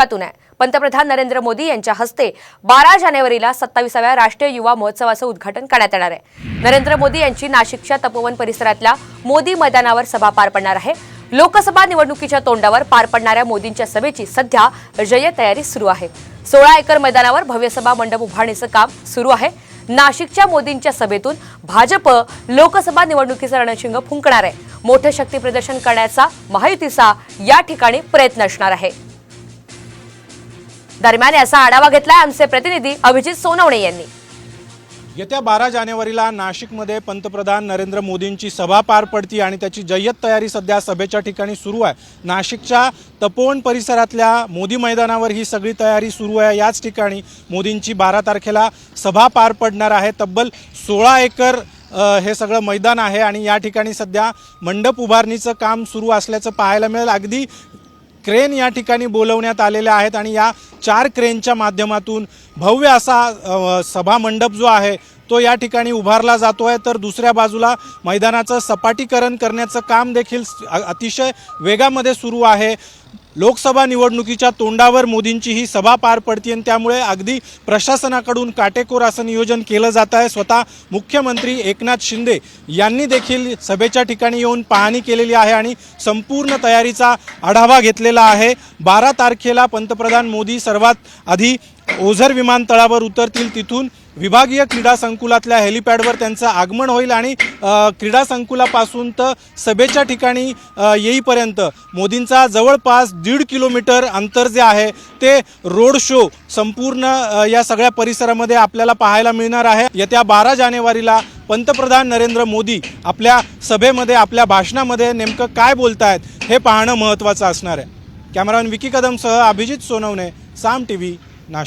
आहे. पंतप्रधान नरेंद्र मोदी यांच्या हस्ते बारा जानेवारीला सत्तावीसाव्या राष्ट्रीय युवा महोत्सवाचं उद्घाटन करण्यात येणार आहे. नरेंद्र मोदी यांची नाशिकच्या तपोवन परिसरातल्या मोदी मैदानावर सभा पार पडणार आहे. लोकसभा निवडणुकीच्या तोंडावर पार पडणाऱ्या मोदींच्या सभेची सध्या जय तयारी सुरू आहे. सोळा एकर मैदानावर भव्य सभा मंडप उभारण्याचं काम सुरू आहे. नाशिकच्या मोदींच्या सभेतून भाजप लोकसभा निवडणुकीचं रणशिंग फुंकणार आहे. मोठं शक्ती प्रदर्शन करण्याचा महायुतीचा या ठिकाणी प्रयत्न असणार आहे. दरम्यान याचा आढावा घेतलाय आमचे प्रतिनिधी अभिजित सोनवणे यांनी. येत्या बारा जानेवारीला नाशिकमध्ये पंतप्रधान नरेंद्र मोदींची सभा पार पडती आणि त्याची जय्यत तयारी सध्या सभेच्या ठिकाणी सुरू आहे. नाशिकच्या तपोवन परिसरातल्या मोदी मैदानावर ही सगळी तयारी सुरू आहे. याच ठिकाणी मोदींची बारा तारखेला सभा पार पडणार आहे. तब्बल सोळा एकर हे सगळं मैदान आहे आणि या ठिकाणी सध्या मंडप उभारणीचं काम सुरू असल्याचं पाहायला मिळेल. अगदी क्रेन या ठिकाणी बोलवण्यात आलेल्या आहेत आणि या चार क्रेनच्या माध्यमातून भव्य असा सभामंडप सभा मंडप जो आहे तो या ठिकाणी उभारला जातो आहे तर दुसऱ्या बाजूला मैदानाचं सपाटीकरण करण्याचं काम देखील अतिशय वेगामध्ये सुरू आहे. लोकसभा निवडणुकीच्या तोंडावर मोदींची ही सभा पार पडते आणि त्यामुळे अगदी प्रशासनाकडून काटेकोर असं नियोजन केलं जात आहे. स्वतः मुख्यमंत्री एकनाथ शिंदे यांनी देखील सभेच्या ठिकाणी येऊन पाहणी केलेली आहे आणि संपूर्ण तयारीचा आढावा घेतलेला आहे. बारा तारखेला पंतप्रधान मोदी सर्वात आधी ओझर विमानतळावर उतरतील तिथून विभागीय क्रीडा संकुलातल्या हेलिपॅडवर त्यांचं आगमन होईल आणि क्रीडा संकुलापासून तर सभेच्या ठिकाणी येईपर्यंत मोदींचा जवळपास दीड किलोमीटर अंतर जे आहे ते रोड शो संपूर्ण या सगळ्या परिसरामध्ये आपल्याला पाहायला मिळणार आहे. येत्या बारा जानेवारीला पंतप्रधान नरेंद्र मोदी आपल्या सभेमध्ये आपल्या भाषणामध्ये नेमकं काय बोलतायत हे पाहणं महत्त्वाचं असणार आहे. कॅमेरामॅन विकी कदमसह अभिजित सोनवणे साम टी व्ही नाशिक.